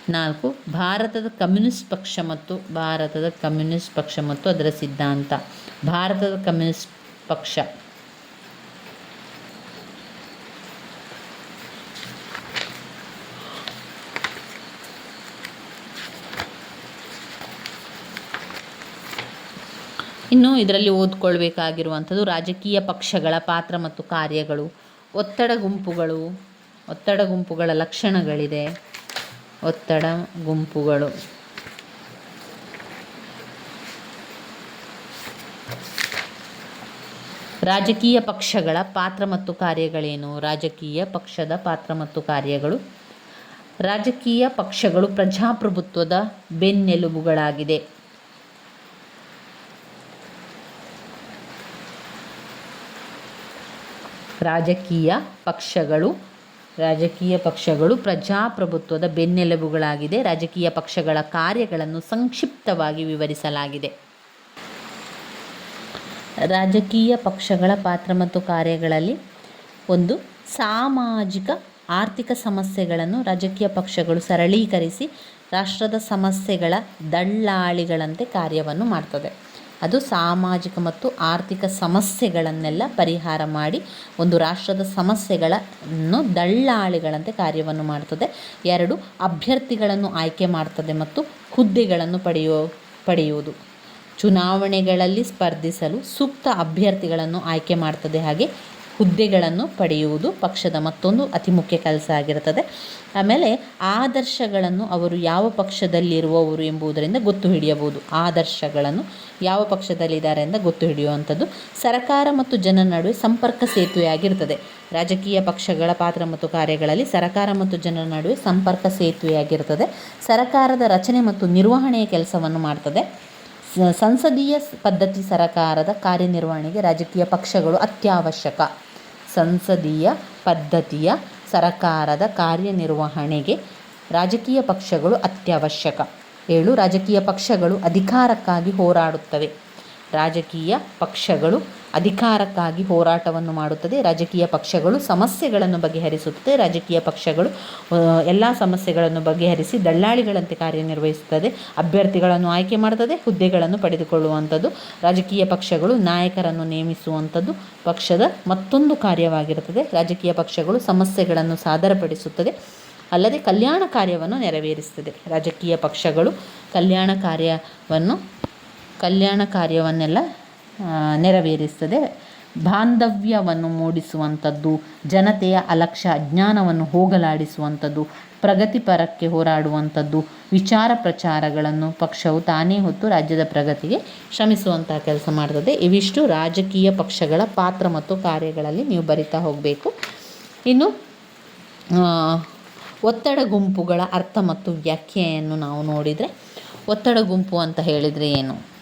ನಾಲ್ಕು, ಭಾರತದ ಕಮ್ಯುನಿಸ್ಟ್ ಪಕ್ಷ ಮತ್ತು ಭಾರತದ ಕಮ್ಯುನಿಸ್ಟ್ ಪಕ್ಷ ಮತ್ತು ಅದರ ಸಿದ್ಧಾಂತ. ಭಾರತದ ಕಮ್ಯುನಿಸ್ಟ್ ಪಕ್ಷ. ಇನ್ನು ಇದರಲ್ಲಿ ಓದ್ಕೊಳ್ಬೇಕಾಗಿರುವಂಥದ್ದು ರಾಜಕೀಯ ಪಕ್ಷಗಳ ಪಾತ್ರ ಮತ್ತು ಕಾರ್ಯಗಳು. ಒತ್ತಡ ಗುಂಪುಗಳು, ಒತ್ತಡ ಗುಂಪುಗಳ ಲಕ್ಷಣಗಳಿದೆ. ಒತ್ತಡ, ಗುಂಪುಗಳು. ರಾಜಕೀಯ ಪಕ್ಷಗಳ ಪಾತ್ರ ಮತ್ತು ಕಾರ್ಯಗಳೇನು? ರಾಜಕೀಯ ಪಕ್ಷದ ಪಾತ್ರ ಮತ್ತು ಕಾರ್ಯಗಳು. ರಾಜಕೀಯ ಪಕ್ಷಗಳು ಪ್ರಜಾಪ್ರಭುತ್ವದ ಬೆನ್ನೆಲುಬುಗಳಾಗಿದೆ. ರಾಜಕೀಯ ಪಕ್ಷಗಳು ರಾಜಕೀಯ ಪಕ್ಷಗಳು ಪ್ರಜಾಪ್ರಭುತ್ವದ ಬೆನ್ನೆಲುಬುಗಳಾಗಿದೆ. ರಾಜಕೀಯ ಪಕ್ಷಗಳ ಕಾರ್ಯಗಳನ್ನು ಸಂಕ್ಷಿಪ್ತವಾಗಿ ವಿವರಿಸಲಾಗಿದೆ. ರಾಜಕೀಯ ಪಕ್ಷಗಳ ಪಾತ್ರ ಮತ್ತು ಕಾರ್ಯಗಳಲ್ಲಿ ಒಂದು, ಸಾಮಾಜಿಕ ಆರ್ಥಿಕ ಸಮಸ್ಯೆಗಳನ್ನು ರಾಜಕೀಯ ಪಕ್ಷಗಳು ಸರಳೀಕರಿಸಿ ರಾಷ್ಟ್ರದ ಸಮಸ್ಯೆಗಳ ದಳ್ಳಾಳಿಗಳಂತೆ ಕಾರ್ಯವನ್ನು ಮಾಡ್ತದೆ. ಅದು ಸಾಮಾಜಿಕ ಮತ್ತು ಆರ್ಥಿಕ ಸಮಸ್ಯೆಗಳನ್ನೆಲ್ಲ ಪರಿಹಾರ ಮಾಡಿ ಒಂದು ರಾಷ್ಟ್ರದ ಸಮಸ್ಯೆಗಳನ್ನು ದಳ್ಳಾಳಿಗಳಂತೆ ಕಾರ್ಯವನ್ನು ಮಾಡ್ತದೆ. ಎರಡು, ಅಭ್ಯರ್ಥಿಗಳನ್ನು ಆಯ್ಕೆ ಮಾಡ್ತದೆ ಮತ್ತು ಹುದ್ದೆಗಳನ್ನು ಪಡೆಯೋ, ಪಡೆಯುವುದು. ಚುನಾವಣೆಗಳಲ್ಲಿ ಸ್ಪರ್ಧಿಸಲು ಸೂಕ್ತ ಅಭ್ಯರ್ಥಿಗಳನ್ನು ಆಯ್ಕೆ ಮಾಡ್ತದೆ. ಹಾಗೆ ಹುದ್ದೆಗಳನ್ನು ಪಡೆಯುವುದು ಪಕ್ಷದ ಮತ್ತೊಂದು ಅತಿ ಮುಖ್ಯ ಕೆಲಸ ಆಗಿರುತ್ತದೆ. ಆಮೇಲೆ ಆದರ್ಶಗಳನ್ನು ಅವರು ಯಾವ ಪಕ್ಷದಲ್ಲಿರುವವರು ಎಂಬುದರಿಂದ ಗೊತ್ತು ಹಿಡಿಯಬಹುದು. ಆದರ್ಶಗಳನ್ನು ಯಾವ ಪಕ್ಷದಲ್ಲಿದ್ದಾರೆ ಅಂತ ಗೊತ್ತು ಹಿಡಿಯುವಂಥದ್ದು ಸರ್ಕಾರ ಮತ್ತು ಜನ ನಡುವೆ ಸಂಪರ್ಕ ಸೇತುವೆಯಾಗಿರ್ತದೆ ರಾಜಕೀಯ ಪಕ್ಷಗಳ ಪಾತ್ರ ಮತ್ತು ಕಾರ್ಯಗಳಲ್ಲಿ ಸರ್ಕಾರ ಮತ್ತು ಜನರ ನಡುವೆ ಸಂಪರ್ಕ ಸೇತುವೆಯಾಗಿರ್ತದೆ ಸರ್ಕಾರದ ರಚನೆ ಮತ್ತು ನಿರ್ವಹಣೆಯ ಕೆಲಸವನ್ನು ಮಾಡ್ತದೆ. ಸಂಸದೀಯ ಪದ್ಧತಿ ಸರಕಾರದ ಕಾರ್ಯನಿರ್ವಹಣೆಗೆ ರಾಜಕೀಯ ಪಕ್ಷಗಳು ಅತ್ಯವಶ್ಯಕ. ಸಂಸದೀಯ ಪದ್ಧತಿಯ ಸರಕಾರದ ಕಾರ್ಯನಿರ್ವಹಣೆಗೆ ರಾಜಕೀಯ ಪಕ್ಷಗಳು ಅತ್ಯವಶ್ಯಕ. ಏಳು, ರಾಜಕೀಯ ಪಕ್ಷಗಳು ಅಧಿಕಾರಕ್ಕಾಗಿ ಹೋರಾಡುತ್ತವೆ. ರಾಜಕೀಯ ಪಕ್ಷಗಳು ಅಧಿಕಾರಕ್ಕಾಗಿ ಹೋರಾಟವನ್ನು ಮಾಡುತ್ತದೆ. ರಾಜಕೀಯ ಪಕ್ಷಗಳು ಸಮಸ್ಯೆಗಳನ್ನು ಬಗೆಹರಿಸುತ್ತದೆ. ರಾಜಕೀಯ ಪಕ್ಷಗಳು ಎಲ್ಲ ಸಮಸ್ಯೆಗಳನ್ನು ಬಗೆಹರಿಸಿ ದಳ್ಳಾಳಿಗಳಂತೆ ಕಾರ್ಯನಿರ್ವಹಿಸುತ್ತದೆ. ಅಭ್ಯರ್ಥಿಗಳನ್ನು ಆಯ್ಕೆ ಮಾಡುತ್ತದೆ. ಹುದ್ದೆಗಳನ್ನು ಪಡೆದುಕೊಳ್ಳುವಂಥದ್ದು. ರಾಜಕೀಯ ಪಕ್ಷಗಳು ನಾಯಕರನ್ನು ನೇಮಿಸುವಂಥದ್ದು. ಪಕ್ಷದ ಮತ್ತೊಂದು ಕಾರ್ಯವಾಗಿರುತ್ತದೆ. ರಾಜಕೀಯ ಪಕ್ಷಗಳು ಸಮಸ್ಯೆಗಳನ್ನು ಸಾದರಪಡಿಸುತ್ತದೆ. ಅಲ್ಲದೆ ಕಲ್ಯಾಣ ಕಾರ್ಯವನ್ನು ನೆರವೇರಿಸುತ್ತದೆ. ರಾಜಕೀಯ ಪಕ್ಷಗಳು ಕಲ್ಯಾಣ ಕಾರ್ಯವನ್ನು, ಕಲ್ಯಾಣ ಕಾರ್ಯವನ್ನೆಲ್ಲ ನೆರವೇರಿಸ್ತದೆ. ಬಾಂಧವ್ಯವನ್ನು ಮೂಡಿಸುವಂಥದ್ದು, ಜನತೆಯ ಅಲಕ್ಷ್ಯ ಅಜ್ಞಾನವನ್ನು ಹೋಗಲಾಡಿಸುವಂಥದ್ದು, ಪ್ರಗತಿಪರಕ್ಕೆ ಹೋರಾಡುವಂಥದ್ದು, ವಿಚಾರ ಪ್ರಚಾರಗಳನ್ನು ಪಕ್ಷವು ತಾನೇ ಹೊತ್ತು ರಾಜ್ಯದ ಪ್ರಗತಿಗೆ ಶ್ರಮಿಸುವಂತಹ ಕೆಲಸ ಮಾಡ್ತದೆ. ಇವಿಷ್ಟು ರಾಜಕೀಯ ಪಕ್ಷಗಳ ಪಾತ್ರ ಮತ್ತು ಕಾರ್ಯಗಳಲ್ಲಿ ನೀವು ಬರಿತಾ ಹೋಗಬೇಕು. ಇನ್ನು ಒತ್ತಡ ಗುಂಪುಗಳ ಅರ್ಥ ಮತ್ತು ವ್ಯಾಖ್ಯೆಯನ್ನು ನಾವು ನೋಡಿದರೆ, ಒತ್ತಡ ಗುಂಪು ಅಂತ ಹೇಳಿದರೆ ಏನು?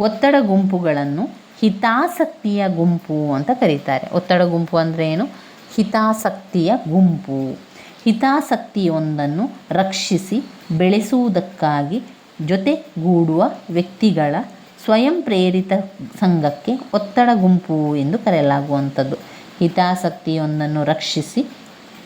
ಒತ್ತಡ ಗುಂಪುಗಳನ್ನು ಹಿತಾಸಕ್ತಿಯ ಗುಂಪು ಅಂತ ಕರೀತಾರೆ. ಒತ್ತಡ ಗುಂಪು ಅಂದರೆ ಏನು? ಹಿತಾಸಕ್ತಿಯ ಗುಂಪು. ಹಿತಾಸಕ್ತಿಯೊಂದನ್ನು ರಕ್ಷಿಸಿ ಬೆಳೆಸುವುದಕ್ಕಾಗಿ ಜೊತೆಗೂಡುವ ವ್ಯಕ್ತಿಗಳ ಸ್ವಯಂ ಪ್ರೇರಿತ ಸಂಘಕ್ಕೆ ಒತ್ತಡ ಗುಂಪು ಎಂದು ಕರೆಯಲಾಗುವಂಥದ್ದು. ಹಿತಾಸಕ್ತಿಯೊಂದನ್ನು ರಕ್ಷಿಸಿ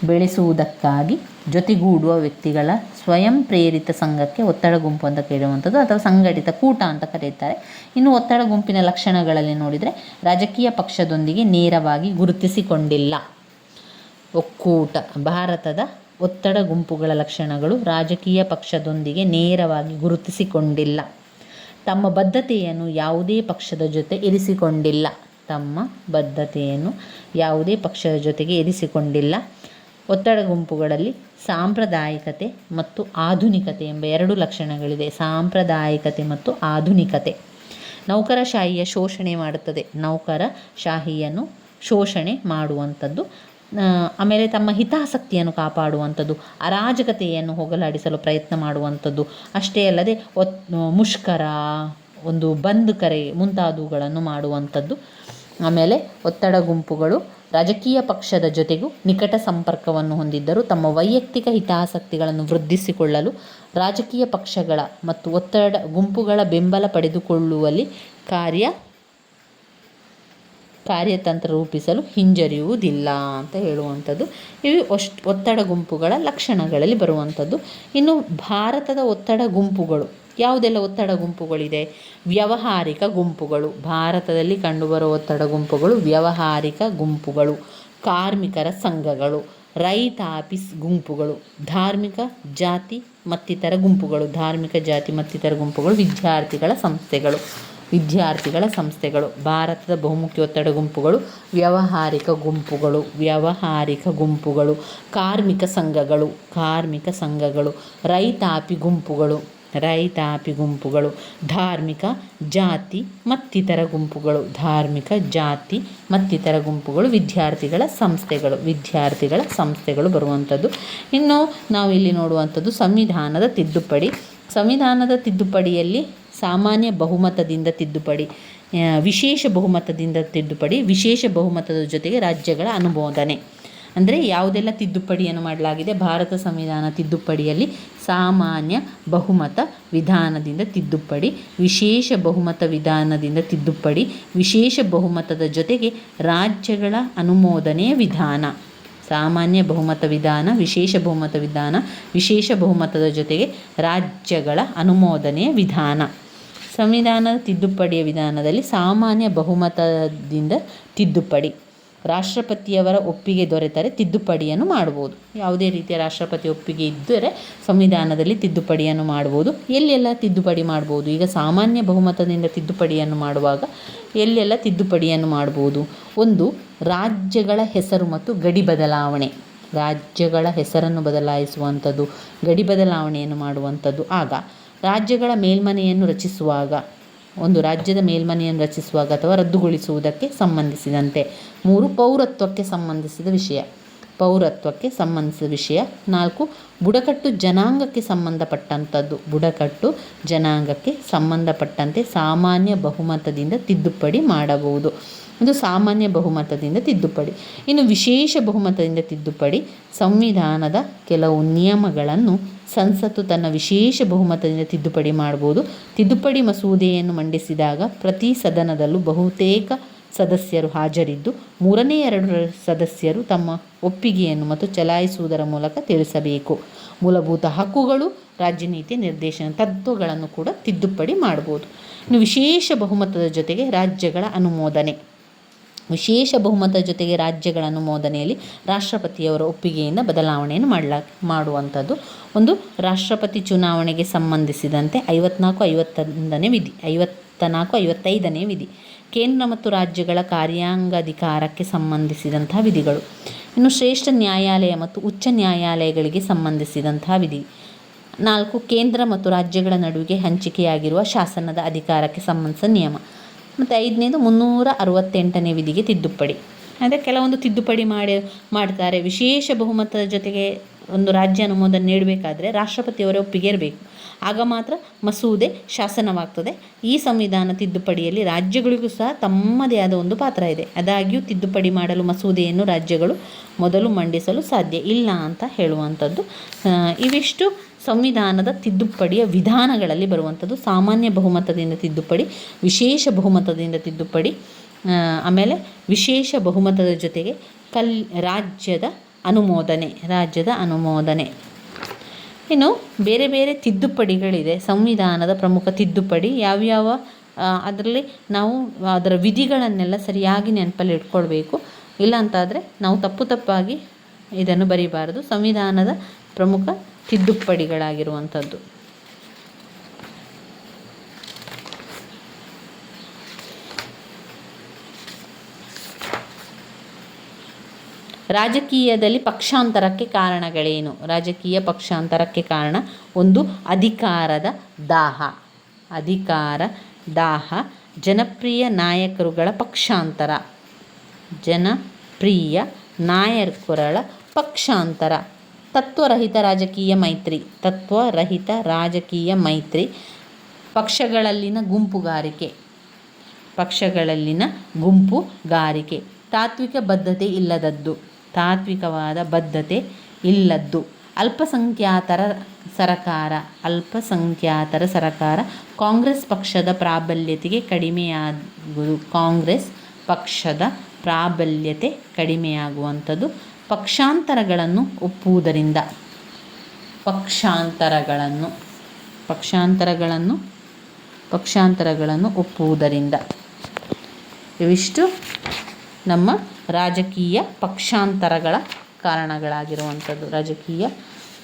ಬೆಳೆಸುವುದಕ್ಕಾಗಿ ಜೊತೆಗೂಡುವ ವ್ಯಕ್ತಿಗಳ ಸ್ವಯಂ ಪ್ರೇರಿತ ಸಂಘಕ್ಕೆ ಒತ್ತಡ ಗುಂಪು ಅಂತ ಕೇಳುವಂಥದ್ದು ಅಥವಾ ಸಂಘಟಿತ ಕೂಟ ಅಂತ ಕರೆಯುತ್ತಾರೆ. ಇನ್ನು ಒತ್ತಡ ಗುಂಪಿನ ಲಕ್ಷಣಗಳಲ್ಲಿ ನೋಡಿದರೆ ರಾಜಕೀಯ ಪಕ್ಷದೊಂದಿಗೆ ನೇರವಾಗಿ ಗುರುತಿಸಿಕೊಂಡಿಲ್ಲ. ಒಕ್ಕೂಟ, ಭಾರತದ ಒತ್ತಡ ಗುಂಪುಗಳ ಲಕ್ಷಣಗಳು ರಾಜಕೀಯ ಪಕ್ಷದೊಂದಿಗೆ ನೇರವಾಗಿ ಗುರುತಿಸಿಕೊಂಡಿಲ್ಲ. ತಮ್ಮ ಬದ್ಧತೆಯನ್ನು ಯಾವುದೇ ಪಕ್ಷದ ಜೊತೆ ಇರಿಸಿಕೊಂಡಿಲ್ಲ. ತಮ್ಮ ಬದ್ಧತೆಯನ್ನು ಯಾವುದೇ ಪಕ್ಷದ ಜೊತೆಗೆ ಇರಿಸಿಕೊಂಡಿಲ್ಲ. ಒತ್ತಡ ಗುಂಪುಗಳಲ್ಲಿ ಸಾಂಪ್ರದಾಯಿಕತೆ ಮತ್ತು ಆಧುನಿಕತೆ ಎಂಬ ಎರಡು ಲಕ್ಷಣಗಳಿದೆ. ಸಾಂಪ್ರದಾಯಿಕತೆ ಮತ್ತು ಆಧುನಿಕತೆ. ನೌಕರಶಾಹಿಯ ಶೋಷಣೆ ಮಾಡುತ್ತದೆ. ನೌಕರ ಶಾಹಿಯನ್ನು ಶೋಷಣೆ ಮಾಡುವಂಥದ್ದು ಆಮೇಲೆ ತಮ್ಮ ಹಿತಾಸಕ್ತಿಯನ್ನು ಕಾಪಾಡುವಂಥದ್ದು, ಅರಾಜಕತೆಯನ್ನು ಹೋಗಲಾಡಿಸಲು ಪ್ರಯತ್ನ ಮಾಡುವಂಥದ್ದು. ಅಷ್ಟೇ ಅಲ್ಲದೆ ಒತ್ ಮುಷ್ಕರ, ಒಂದು ಬಂದ್ ಕರೆ ಮುಂತಾದವುಗಳನ್ನು ಮಾಡುವಂಥದ್ದು. ಆಮೇಲೆ ಒತ್ತಡ ಗುಂಪುಗಳು ರಾಜಕೀಯ ಪಕ್ಷದ ಜೊತೆಗೂ ನಿಕಟ ಸಂಪರ್ಕವನ್ನು ಹೊಂದಿದ್ದರು ತಮ್ಮ ವೈಯಕ್ತಿಕ ಹಿತಾಸಕ್ತಿಗಳನ್ನು ವೃದ್ಧಿಸಿಕೊಳ್ಳಲು ರಾಜಕೀಯ ಪಕ್ಷಗಳ ಮತ್ತು ಒತ್ತಡ ಗುಂಪುಗಳ ಬೆಂಬಲ ಪಡೆದುಕೊಳ್ಳುವಲ್ಲಿ ಕಾರ್ಯ, ಕಾರ್ಯತಂತ್ರ ರೂಪಿಸಲು ಹಿಂಜರಿಯುವುದಿಲ್ಲ ಅಂತ ಹೇಳುವಂಥದ್ದು. ಇವು ಒಷ್ಟು, ಒತ್ತಡ ಗುಂಪುಗಳ ಲಕ್ಷಣಗಳಲ್ಲಿ ಬರುವಂಥದ್ದು. ಇನ್ನು ಭಾರತದ ಒತ್ತಡ ಗುಂಪುಗಳು ಯಾವುದೆಲ್ಲ ಒತ್ತಡ ಗುಂಪುಗಳಿದೆ? ವ್ಯವಹಾರಿಕ ಗುಂಪುಗಳು. ಭಾರತದಲ್ಲಿ ಕಂಡುಬರುವ ಒತ್ತಡ ಗುಂಪುಗಳು ವ್ಯವಹಾರಿಕ ಗುಂಪುಗಳು. ಕಾರ್ಮಿಕರ ಸಂಘಗಳು. ರೈತಾಪಿಸ್ ಗುಂಪುಗಳು. ಧಾರ್ಮಿಕ ಜಾತಿ ಮತ್ತಿತರ ಗುಂಪುಗಳು. ಧಾರ್ಮಿಕ ಜಾತಿ ಮತ್ತಿತರ ಗುಂಪುಗಳು. ವಿದ್ಯಾರ್ಥಿಗಳ ಸಂಸ್ಥೆಗಳು. ವಿದ್ಯಾರ್ಥಿಗಳ ಸಂಸ್ಥೆಗಳು. ಭಾರತದ ಬಹುಮುಖ್ಯ ಒತ್ತಡ ಗುಂಪುಗಳು. ವ್ಯವಹಾರಿಕ ಗುಂಪುಗಳು. ವ್ಯವಹಾರಿಕ ಗುಂಪುಗಳು. ಕಾರ್ಮಿಕ ಸಂಘಗಳು. ಕಾರ್ಮಿಕ ಸಂಘಗಳು. ರೈತಾಪಿ ಗುಂಪುಗಳು. ರೈತಾಪಿ ಗುಂಪುಗಳು, ಧಾರ್ಮಿಕ ಜಾತಿ ಮತ್ತಿತರ ಗುಂಪುಗಳು, ಧಾರ್ಮಿಕ ಜಾತಿ ಮತ್ತಿತರ ಗುಂಪುಗಳು, ವಿದ್ಯಾರ್ಥಿಗಳ ಸಂಸ್ಥೆಗಳು ವಿದ್ಯಾರ್ಥಿಗಳ ಸಂಸ್ಥೆಗಳು ಬರುವಂಥದ್ದು. ಇನ್ನು ನಾವು ಇಲ್ಲಿ ನೋಡುವಂಥದ್ದು ಸಂವಿಧಾನದ ತಿದ್ದುಪಡಿ. ಸಂವಿಧಾನದ ತಿದ್ದುಪಡಿಯಲ್ಲಿ ಸಾಮಾನ್ಯ ಬಹುಮತದಿಂದ ತಿದ್ದುಪಡಿ ವಿಶೇಷ ಬಹುಮತದಿಂದ ತಿದ್ದುಪಡಿ, ವಿಶೇಷ ಬಹುಮತದ ಜೊತೆಗೆ ರಾಜ್ಯಗಳ ಅನುಮೋದನೆ. ಅಂದರೆ ಯಾವುದೆಲ್ಲ ತಿದ್ದುಪಡಿಯನ್ನು ಮಾಡಲಾಗಿದೆ? ಭಾರತ ಸಂವಿಧಾನ ತಿದ್ದುಪಡಿಯಲ್ಲಿ ಸಾಮಾನ್ಯ ಬಹುಮತ ವಿಧಾನದಿಂದ ತಿದ್ದುಪಡಿ, ವಿಶೇಷ ಬಹುಮತ ವಿಧಾನದಿಂದ ತಿದ್ದುಪಡಿ, ವಿಶೇಷ ಬಹುಮತದ ಜೊತೆಗೆ ರಾಜ್ಯಗಳ ಅನುಮೋದನೆಯ ವಿಧಾನ. ಸಾಮಾನ್ಯ ಬಹುಮತ ವಿಧಾನ, ವಿಶೇಷ ಬಹುಮತ ವಿಧಾನ, ವಿಶೇಷ ಬಹುಮತದ ಜೊತೆಗೆ ರಾಜ್ಯಗಳ ಅನುಮೋದನೆಯ ವಿಧಾನ. ಸಂವಿಧಾನದ ತಿದ್ದುಪಡಿಯ ವಿಧಾನದಲ್ಲಿ ಸಾಮಾನ್ಯ ಬಹುಮತದಿಂದ ತಿದ್ದುಪಡಿ. ರಾಷ್ಟ್ರಪತಿಯವರ ಒಪ್ಪಿಗೆ ದೊರೆತರೆ ತಿದ್ದುಪಡಿಯನ್ನು ಮಾಡ್ಬೋದು. ಯಾವುದೇ ರೀತಿಯ ರಾಷ್ಟ್ರಪತಿ ಒಪ್ಪಿಗೆ ಇದ್ದರೆ ಸಂವಿಧಾನದಲ್ಲಿ ತಿದ್ದುಪಡಿಯನ್ನು ಮಾಡ್ಬೋದು. ಎಲ್ಲೆಲ್ಲ ತಿದ್ದುಪಡಿ ಮಾಡ್ಬೋದು? ಈಗ ಸಾಮಾನ್ಯ ಬಹುಮತದಿಂದ ತಿದ್ದುಪಡಿಯನ್ನು ಮಾಡುವಾಗ ಎಲ್ಲೆಲ್ಲ ತಿದ್ದುಪಡಿಯನ್ನು ಮಾಡ್ಬೋದು? ಒಂದು, ರಾಜ್ಯಗಳ ಹೆಸರು ಮತ್ತು ಗಡಿ ಬದಲಾವಣೆ. ರಾಜ್ಯಗಳ ಹೆಸರನ್ನು ಬದಲಾಯಿಸುವಂಥದ್ದು, ಗಡಿ ಬದಲಾವಣೆಯನ್ನು ಮಾಡುವಂಥದ್ದು. ಆಗ ರಾಜ್ಯಗಳ ಮೇಲ್ಮನೆಯನ್ನು ರಚಿಸುವಾಗ ಒಂದು ರಾಜ್ಯದ ಮೇಲ್ಮನೆಯನ್ನು ರಚಿಸುವಾಗ ಅಥವಾ ರದ್ದುಗೊಳಿಸುವುದಕ್ಕೆ ಸಂಬಂಧಿಸಿದಂತೆ. ಮೂರು, ಪೌರತ್ವಕ್ಕೆ ಸಂಬಂಧಿಸಿದ ವಿಷಯ. ಪೌರತ್ವಕ್ಕೆ ಸಂಬಂಧಿಸಿದ ವಿಷಯ. ನಾಲ್ಕು, ಬುಡಕಟ್ಟು ಜನಾಂಗಕ್ಕೆ ಸಂಬಂಧಪಟ್ಟಂಥದ್ದು. ಬುಡಕಟ್ಟು ಜನಾಂಗಕ್ಕೆ ಸಂಬಂಧಪಟ್ಟಂತೆ ಸಾಮಾನ್ಯ ಬಹುಮತದಿಂದ ತಿದ್ದುಪಡಿ ಮಾಡಬಹುದು. ಒಂದು ಸಾಮಾನ್ಯ ಬಹುಮತದಿಂದ ತಿದ್ದುಪಡಿ. ಇನ್ನು ವಿಶೇಷ ಬಹುಮತದಿಂದ ತಿದ್ದುಪಡಿ, ಸಂವಿಧಾನದ ಕೆಲವು ನಿಯಮಗಳನ್ನು ಸಂಸತ್ತು ತನ್ನ ವಿಶೇಷ ಬಹುಮತದಿಂದ ತಿದ್ದುಪಡಿ ಮಾಡ್ಬೋದು. ತಿದ್ದುಪಡಿ ಮಸೂದೆಯನ್ನು ಮಂಡಿಸಿದಾಗ ಪ್ರತಿ ಸದನದಲ್ಲೂ ಬಹುತೇಕ ಸದಸ್ಯರು ಹಾಜರಿದ್ದು, ಮೂರನೇ ಎರಡು ಸದಸ್ಯರು ತಮ್ಮ ಒಪ್ಪಿಗೆಯನ್ನು ಮತ್ತು ಚಲಾಯಿಸುವುದರ ಮೂಲಕ ತಿಳಿಸಬೇಕು. ಮೂಲಭೂತ ಹಕ್ಕುಗಳು ರಾಜ್ಯ ನೀತಿ ನಿರ್ದೇಶನ ತತ್ವಗಳನ್ನು ಕೂಡ ತಿದ್ದುಪಡಿ ಮಾಡ್ಬೋದು. ಇನ್ನು ವಿಶೇಷ ಬಹುಮತದ ಜೊತೆಗೆ ರಾಜ್ಯಗಳ ಅನುಮೋದನೆ. ವಿಶೇಷ ಬಹುಮತದ ಜೊತೆಗೆ ರಾಜ್ಯಗಳ ಅನುಮೋದನೆಯಲ್ಲಿ ರಾಷ್ಟ್ರಪತಿಯವರ ಒಪ್ಪಿಗೆಯಿಂದ ಬದಲಾವಣೆಯನ್ನು ಮಾಡಲಾ, ಮಾಡುವಂಥದ್ದು. ಒಂದು, ರಾಷ್ಟ್ರಪತಿ ಚುನಾವಣೆಗೆ ಸಂಬಂಧಿಸಿದಂತೆ ಐವತ್ನಾಲ್ಕು, ಐವತ್ತೊಂದನೇ ವಿಧಿ ಐವತ್ತ ನಾಲ್ಕು ಐವತ್ತೈದನೇ ವಿಧಿ, ಕೇಂದ್ರ ಮತ್ತು ರಾಜ್ಯಗಳ ಕಾರ್ಯಾಂಗಾಧಿಕಾರಕ್ಕೆ ಸಂಬಂಧಿಸಿದಂತಹ ವಿಧಿಗಳು. ಇನ್ನು, ಶ್ರೇಷ್ಠ ನ್ಯಾಯಾಲಯ ಮತ್ತು ಉಚ್ಚ ನ್ಯಾಯಾಲಯಗಳಿಗೆ ಸಂಬಂಧಿಸಿದಂತಹ ವಿಧಿ. ನಾಲ್ಕು, ಕೇಂದ್ರ ಮತ್ತು ರಾಜ್ಯಗಳ ನಡುವೆ ಹಂಚಿಕೆಯಾಗಿರುವ ಶಾಸನದ ಅಧಿಕಾರಕ್ಕೆ ಸಂಬಂಧಿಸಿದ ನಿಯಮ. ಮತ್ತು ಐದನೇದು ಮುನ್ನೂರ ಅರವತ್ತೆಂಟನೇ ವಿಧಿಗೆ ತಿದ್ದುಪಡಿ. ಅಂದರೆ ಕೆಲವೊಂದು ತಿದ್ದುಪಡಿ ಮಾಡಿ, ಮಾಡ್ತಾರೆ. ವಿಶೇಷ ಬಹುಮತದ ಜೊತೆಗೆ ಒಂದು ರಾಜ್ಯ ಅನುಮೋದನೆ ನೀಡಬೇಕಾದ್ರೆ ರಾಷ್ಟ್ರಪತಿಯವರ ಒಪ್ಪಿಗೆ ಇರಬೇಕು ಆಗ ಮಾತ್ರ ಮಸೂದೆ ಶಾಸನವಾಗ್ತದೆ. ಈ ಸಂವಿಧಾನ ತಿದ್ದುಪಡಿಯಲ್ಲಿ ರಾಜ್ಯಗಳಿಗೂ ಸಹ ತಮ್ಮದೇ ಆದ ಒಂದು ಪಾತ್ರ ಇದೆ. ಅದಾಗಿಯೂ ತಿದ್ದುಪಡಿ ಮಾಡಲು ಮಸೂದೆಯನ್ನು ರಾಜ್ಯಗಳು ಮೊದಲು ಮಂಡಿಸಲು ಸಾಧ್ಯ ಇಲ್ಲ ಅಂತ ಹೇಳುವಂಥದ್ದು. ಇವಿಷ್ಟು ಸಂವಿಧಾನದ ತಿದ್ದುಪಡಿಯ ವಿಧಾನಗಳಲ್ಲಿ ಬರುವಂಥದ್ದು ಸಾಮಾನ್ಯ ಬಹುಮತದಿಂದ ತಿದ್ದುಪಡಿ, ವಿಶೇಷ ಬಹುಮತದಿಂದ ತಿದ್ದುಪಡಿ ಆಮೇಲೆ ವಿಶೇಷ ಬಹುಮತದ ಜೊತೆಗೆ ಕಲ್, ರಾಜ್ಯದ ಅನುಮೋದನೆ ರಾಜ್ಯದ ಅನುಮೋದನೆ. ಇನ್ನು ಬೇರೆ ಬೇರೆ ತಿದ್ದುಪಡಿಗಳಿದೆ, ಸಂವಿಧಾನದ ಪ್ರಮುಖ ತಿದ್ದುಪಡಿ ಯಾವ್ಯಾವ ಅದರಲ್ಲಿ ನಾವು ಅದರ ವಿಧಿಗಳನ್ನೆಲ್ಲ ಸರಿಯಾಗಿ ನೆನಪಲ್ಲಿ ಇಟ್ಕೊಳ್ಬೇಕು. ಇಲ್ಲ ಅಂತಾದರೆ ನಾವು ತಪ್ಪು ತಪ್ಪಾಗಿ ಇದನ್ನು ಬರೀಬಾರದು. ಸಂವಿಧಾನದ ಪ್ರಮುಖ ತಿದ್ದುಪಡಿಗಳಾಗಿರುವಂಥದ್ದು. ರಾಜಕೀಯದಲ್ಲಿ ಪಕ್ಷಾಂತರಕ್ಕೆ ಕಾರಣಗಳೇನು? ರಾಜಕೀಯ ಪಕ್ಷಾಂತರಕ್ಕೆ ಕಾರಣ ಒಂದು ಅಧಿಕಾರದ ದಾಹ. ಅಧಿಕಾರ, ದಾಹ, ಜನಪ್ರಿಯ ನಾಯಕರುಗಳ ಪಕ್ಷಾಂತರ. ಜನಪ್ರಿಯ ನಾಯಕರುಗಳ ಪಕ್ಷಾಂತರ. ತತ್ವರಹಿತ ರಾಜಕೀಯ ಮೈತ್ರಿ, ತತ್ವರಹಿತ ರಾಜಕೀಯ ಮೈತ್ರಿ, ಪಕ್ಷಗಳಲ್ಲಿನ ಗುಂಪುಗಾರಿಕೆ ಪಕ್ಷಗಳಲ್ಲಿನ ಗುಂಪುಗಾರಿಕೆ, ತಾತ್ವಿಕ ಬದ್ಧತೆ ಇಲ್ಲದದ್ದು, ತಾತ್ವಿಕವಾದ ಬದ್ಧತೆ ಇಲ್ಲದ್ದು, ಅಲ್ಪಸಂಖ್ಯಾತರ ಸರಕಾರ ಅಲ್ಪಸಂಖ್ಯಾತರ ಸರಕಾರ, ಕಾಂಗ್ರೆಸ್ ಪಕ್ಷದ ಪ್ರಾಬಲ್ಯತೆಗೆ ಕಡಿಮೆಯಾಗುವುದು, ಕಾಂಗ್ರೆಸ್ ಪಕ್ಷದ ಪ್ರಾಬಲ್ಯತೆ ಕಡಿಮೆಯಾಗುವಂಥದ್ದು ಪಕ್ಷಾಂತರಗಳನ್ನು ಒಪ್ಪುವುದರಿಂದ. ಪಕ್ಷಾಂತರಗಳನ್ನು ಪಕ್ಷಾಂತರಗಳನ್ನು ಪಕ್ಷಾಂತರಗಳನ್ನು ಒಪ್ಪುವುದರಿಂದ. ಇವಿಷ್ಟು ನಮ್ಮ ರಾಜಕೀಯ ಪಕ್ಷಾಂತರಗಳ ಕಾರಣಗಳಾಗಿರುವಂಥದ್ದು. ರಾಜಕೀಯ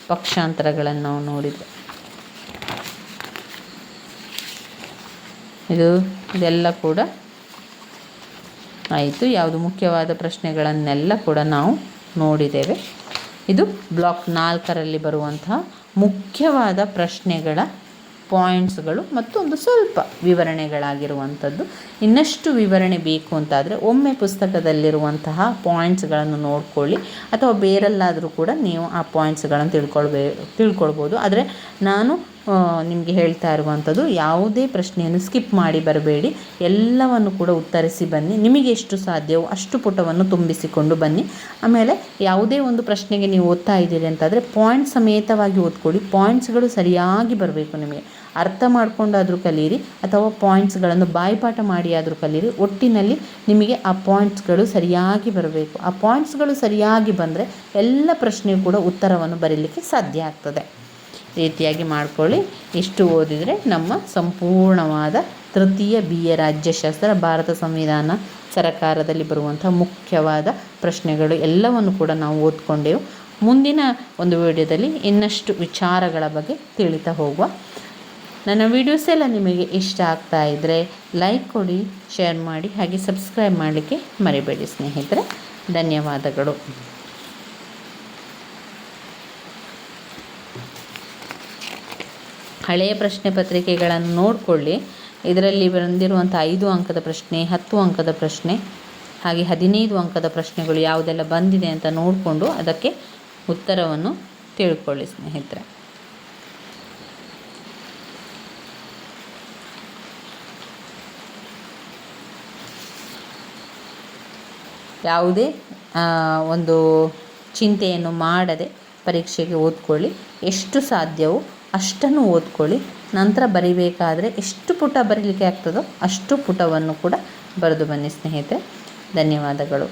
ಪಕ್ಷಾಂತರಗಳನ್ನು ನಾವು ನೋಡಿದ್ದೆ ಇದು, ಇದೆಲ್ಲ ಕೂಡ ಆಯಿತು. ಯಾವುದು ಮುಖ್ಯವಾದ ಪ್ರಶ್ನೆಗಳನ್ನೆಲ್ಲ ಕೂಡ ನಾವು ನೋಡಿದ್ದೇವೆ. ಇದು ಬ್ಲಾಕ್ ನಾಲ್ಕರಲ್ಲಿ ಬರುವಂತಹ ಮುಖ್ಯವಾದ ಪ್ರಶ್ನೆಗಳ ಪಾಯಿಂಟ್ಸ್ಗಳು ಮತ್ತು ಒಂದು ಸ್ವಲ್ಪ ವಿವರಣೆಗಳಾಗಿರುವಂಥದ್ದು. ಇನ್ನಷ್ಟು ವಿವರಣೆ ಬೇಕು ಅಂತಾದರೆ ಒಮ್ಮೆ ಪುಸ್ತಕದಲ್ಲಿರುವಂತಹ ಪಾಯಿಂಟ್ಸ್ಗಳನ್ನು ನೋಡ್ಕೊಳ್ಳಿ. ಅಥವಾ ಬೇರೆಲ್ಲಾದರೂ ಕೂಡ ನೀವು ಆ ಪಾಯಿಂಟ್ಸ್ಗಳನ್ನು ತಿಳ್ಕೊಳ್ಬೇ, ತಿಳ್ಕೊಳ್ಬೋದು. ಆದರೆ ನಾನು ನಿಮಗೆ ಹೇಳ್ತಾ ಇರುವಂಥದ್ದು, ಯಾವುದೇ ಪ್ರಶ್ನೆಯನ್ನು ಸ್ಕಿಪ್ ಮಾಡಿ ಬರಬೇಡಿ. ಎಲ್ಲವನ್ನು ಕೂಡ ಉತ್ತರಿಸಿ ಬನ್ನಿ. ನಿಮಗೆ ಎಷ್ಟು ಸಾಧ್ಯವೋ ಅಷ್ಟು ಪುಟವನ್ನು ತುಂಬಿಸಿಕೊಂಡು ಬನ್ನಿ. ಆಮೇಲೆ ಯಾವುದೇ ಒಂದು ಪ್ರಶ್ನೆಗೆ ನೀವು ಓದ್ತಾ ಇದ್ದೀರಿ ಅಂತಾದರೆ ಪಾಯಿಂಟ್ ಸಮೇತವಾಗಿ ಓದ್ಕೊಳ್ಳಿ. ಪಾಯಿಂಟ್ಸ್ಗಳು ಸರಿಯಾಗಿ ಬರಬೇಕು ನಿಮಗೆ. ಅರ್ಥ ಮಾಡಿಕೊಂಡಾದರೂ ಕಲೀರಿ, ಅಥವಾ ಪಾಯಿಂಟ್ಸ್ಗಳನ್ನು ಬಾಯಿಪಾಠ ಮಾಡಿ ಆದರೂ ಕಲೀರಿ. ಒಟ್ಟಿನಲ್ಲಿ ನಿಮಗೆ ಆ ಪಾಯಿಂಟ್ಸ್ಗಳು ಸರಿಯಾಗಿ ಬರಬೇಕು. ಆ ಪಾಯಿಂಟ್ಸ್ಗಳು ಸರಿಯಾಗಿ ಬಂದರೆ ಎಲ್ಲ ಪ್ರಶ್ನೆಯೂ ಕೂಡ ಉತ್ತರವನ್ನು ಬರೀಲಿಕ್ಕೆ ಸಾಧ್ಯ ಆಗ್ತದೆ. ರೀತಿಯಾಗಿ ಮಾಡ್ಕೊಳ್ಳಿ. ಇಷ್ಟು ಓದಿದರೆ ನಮ್ಮ ಸಂಪೂರ್ಣವಾದ ತೃತೀಯ ಬಿ ಎ ರಾಜ್ಯಶಾಸ್ತ್ರ, ಭಾರತ ಸಂವಿಧಾನ ಸರಕಾರದಲ್ಲಿ ಬರುವಂಥ ಮುಖ್ಯವಾದ ಪ್ರಶ್ನೆಗಳು ಎಲ್ಲವನ್ನು ಕೂಡ ನಾವು ಓದ್ಕೊಂಡೆವು. ಮುಂದಿನ ಒಂದು ವಿಡಿಯೋದಲ್ಲಿ ಇನ್ನಷ್ಟು ವಿಚಾರಗಳ ಬಗ್ಗೆ ತಿಳಿತಾ ಹೋಗುವ. ನನ್ನ ವೀಡಿಯೋಸ್ ಎಲ್ಲ ನಿಮಗೆ ಇಷ್ಟ ಆಗ್ತಾ ಇದ್ದರೆ ಲೈಕ್ ಕೊಡಿ, ಶೇರ್ ಮಾಡಿ, ಹಾಗೆ ಸಬ್ಸ್ಕ್ರೈಬ್ ಮಾಡಲಿಕ್ಕೆ ಮರಿಬೇಡಿ ಸ್ನೇಹಿತರೆ. ಧನ್ಯವಾದಗಳು. ಹಳೆಯ ಪ್ರಶ್ನೆ ಪತ್ರಿಕೆಗಳನ್ನು ನೋಡಿಕೊಳ್ಳಿ. ಇದರಲ್ಲಿ ಬಂದಿರುವಂಥ ಐದು ಅಂಕದ ಪ್ರಶ್ನೆ, ಹತ್ತು ಅಂಕದ ಪ್ರಶ್ನೆ, ಹಾಗೆ ಹದಿನೈದು ಅಂಕದ ಪ್ರಶ್ನೆಗಳು ಯಾವುದೆಲ್ಲ ಬಂದಿದೆ ಅಂತ ನೋಡಿಕೊಂಡು ಅದಕ್ಕೆ ಉತ್ತರವನ್ನು ತಿಳ್ಕೊಳ್ಳಿ ಸ್ನೇಹಿತರೆ. ಯಾವುದೇ ಒಂದು ಚಿಂತೆಯನ್ನು ಮಾಡದೆ ಪರೀಕ್ಷೆಗೆ ಓದ್ಕೊಳ್ಳಿ. ಎಷ್ಟು ಸಾಧ್ಯವೋ ಅಷ್ಟನ್ನು ಓದ್ಕೊಳ್ಳಿ. ನಂತರ ಬರಿಬೇಕಾದರೆ ಎಷ್ಟು ಪುಟ ಬರೀಲಿಕ್ಕೆ ಆಗ್ತದೋ ಅಷ್ಟು ಪುಟವನ್ನು ಕೂಡ ಬರೆದು ಬನ್ನಿ ಸ್ನೇಹಿತರೆ ಧನ್ಯವಾದಗಳು.